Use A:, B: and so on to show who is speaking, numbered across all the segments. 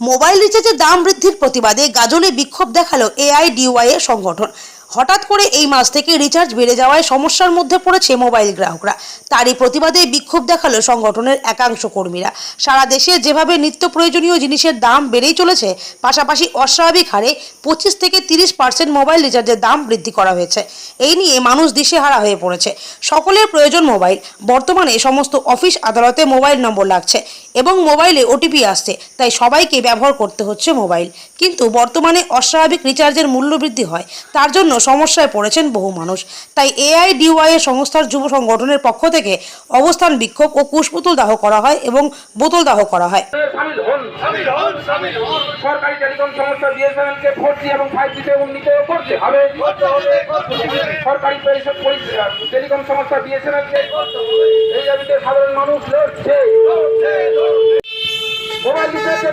A: Mobile রিচার্জের দাম বৃদ্ধির প্রতিবাদে গাজলে বিক্ষোভ দেখাল এআইডিওয়াই এর সংগঠন। হঠাৎ করে এই মাস থেকে রিচার্জ বেড়ে যাওয়ায় সমস্যার মধ্যে পড়েছে মোবাইল গ্রাহকরা। তারই প্রতিবাদে বিক্ষোভ দেখাল সংগঠনের একাংশ কর্মীরা। সারা দেশে যেভাবে নিত্য প্রয়োজনীয় জিনিসের দাম বেড়েই চলেছে, পাশাপাশি অস্বাভাবিক হারে পঁচিশ থেকে তিরিশ পার্সেন্ট মোবাইল রিচার্জের দাম বৃদ্ধি করা হয়েছে। এই নিয়ে মানুষ দিশেহারা হয়ে পড়েছে। সকলের প্রয়োজন মোবাইল বর্তমানে সমস্ত অফিস আদালতে মোবাইল নম্বর লাগছে এবং মোবাইলে ওটিপি আসছে, তাই সবাইকে ব্যবহার করতে হচ্ছে মোবাইল কিন্তু বর্তমানে অস্বাভাবিক রিচার্জের মূল্য বৃদ্ধি হয়, তার জন্য সমস্যায় পড়েছেন বহু মানুষ। তাই এআইডিওয়াই সংস্থার যুব সংগঠনের পক্ষ থেকে অবস্থান বিক্ষোভ ও কুশপুতুল দাহ করা হয় এবং বোতল দাহ করা হয়।
B: সরকারি টেলিকম সংস্থা বিএসএনএলকে ফোর জি এবং ফাইভ জিতে উন্নীত করতে হবে। সরকারি টেলিকম সংস্থা বিএসএনএলকে এই দাবিতে সাধারণ মানুষ লড়ছে।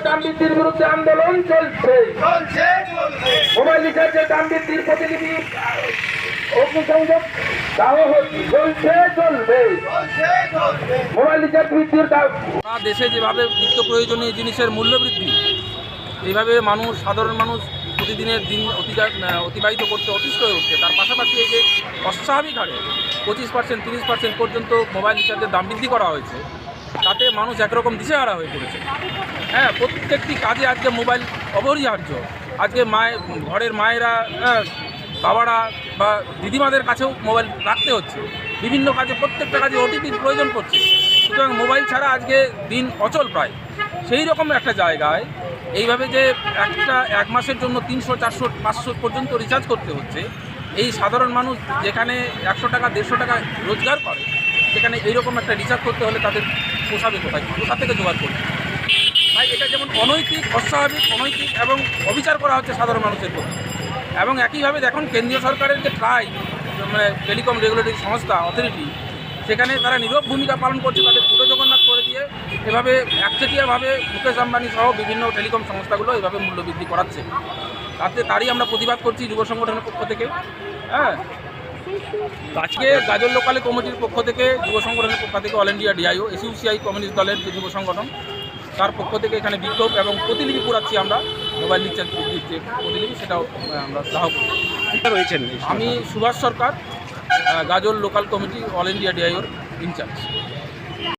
B: বৃদ্ধির বিরুদ্ধে আন্দোলন চলছে।
C: চলছে চলছে।
B: মোবাইল রিচার্জের দাম বৃদ্ধির প্রতিনিধি অগ্নিসংযোগ চলছে চলবে।
C: চলছে চলছে।
B: মোবাইল রিচার্জ বৃদ্ধির দাম
D: দেশে যেভাবে নিত্য প্রয়োজনীয় জিনিসের মূল্য বৃদ্ধি এইভাবে মানুষ সাধারণ মানুষ প্রতিদিনের দিন অতিবাহিত করতে অতিষ্ঠ হয়ে উঠছে। তার পাশাপাশি এই যে অস্বাভাবিক হারে পঁচিশ পার্সেন্ট তিরিশ পার্সেন্ট পর্যন্ত মোবাইল রিচার্জের দাম বৃদ্ধি করা হয়েছে। তাতে মানুষ একরকম দিশেহারা হয়ে পড়েছে। হ্যাঁ প্রত্যেকটি কাজে আজকে মোবাইল অপরিহার্য। আজকে মায়ের ঘরের মায়েরা হ্যাঁ, বাবারা বা দিদিমাদের কাছেও মোবাইল রাখতে হচ্ছে। বিভিন্ন কাজে প্রত্যেকটা কাজে ওটিপির প্রয়োজন পড়ছে। সুতরাং মোবাইল ছাড়া আজকে দিন অচল প্রায়। সেই রকম একটা জায়গায় এইভাবে যে একটা এক মাসের জন্য তিনশো চারশো পাঁচশো পর্যন্ত রিচার্জ করতে হচ্ছে এই সাধারণ মানুষ যেখানে একশো টাকা দেড়শো টাকা রোজগার করে সেখানে এইরকম একটা রিচার্জ করতে হলে তাদের পোষাবে কোথায়? কোথা থেকে জোগাড় করবে? তাই এটা যেমন অনৈতিক, অস্বাভাবিক, অনৈতিক এবং অবিচার করা হচ্ছে সাধারণ মানুষের প্রতি। এবং একইভাবে দেখুন, কেন্দ্রীয় সরকারের যে ট্রাই মানে টেলিকম রেগুলেটরি সংস্থা, অথরিটি, সেখানে তারা নীরব ভূমিকা পালন করছে, তাদের পুরো জগন্নাথ করে দিয়ে এভাবে একচেটিয়াভাবে মুকেশ আম্বানি সহ বিভিন্ন টেলিকম সংস্থাগুলো এভাবে মূল্যবৃদ্ধি করাচ্ছে। তাতে তারই আমরা প্রতিবাদ করছি যুব সংগঠনের পক্ষ থেকে হ্যাঁ? আজকে গাজল লোকালে কমিটির পক্ষ থেকে যুব সংগঠনের পক্ষ থেকে all India DIO SUCI communist দলের যে যুব সংগঠন তার পক্ষ থেকে এখানে বিক্ষোভ এবং প্রতিলিপি পুরাচ্ছি আমরা মোবাইল রিচার্জ বৃদ্ধির যে প্রতিলিপি সেটাও আমরা গ্রাহক
E: রয়েছেন
D: আমি Subhash Sarkar Gajol local committee all India ডিআইওর in charge.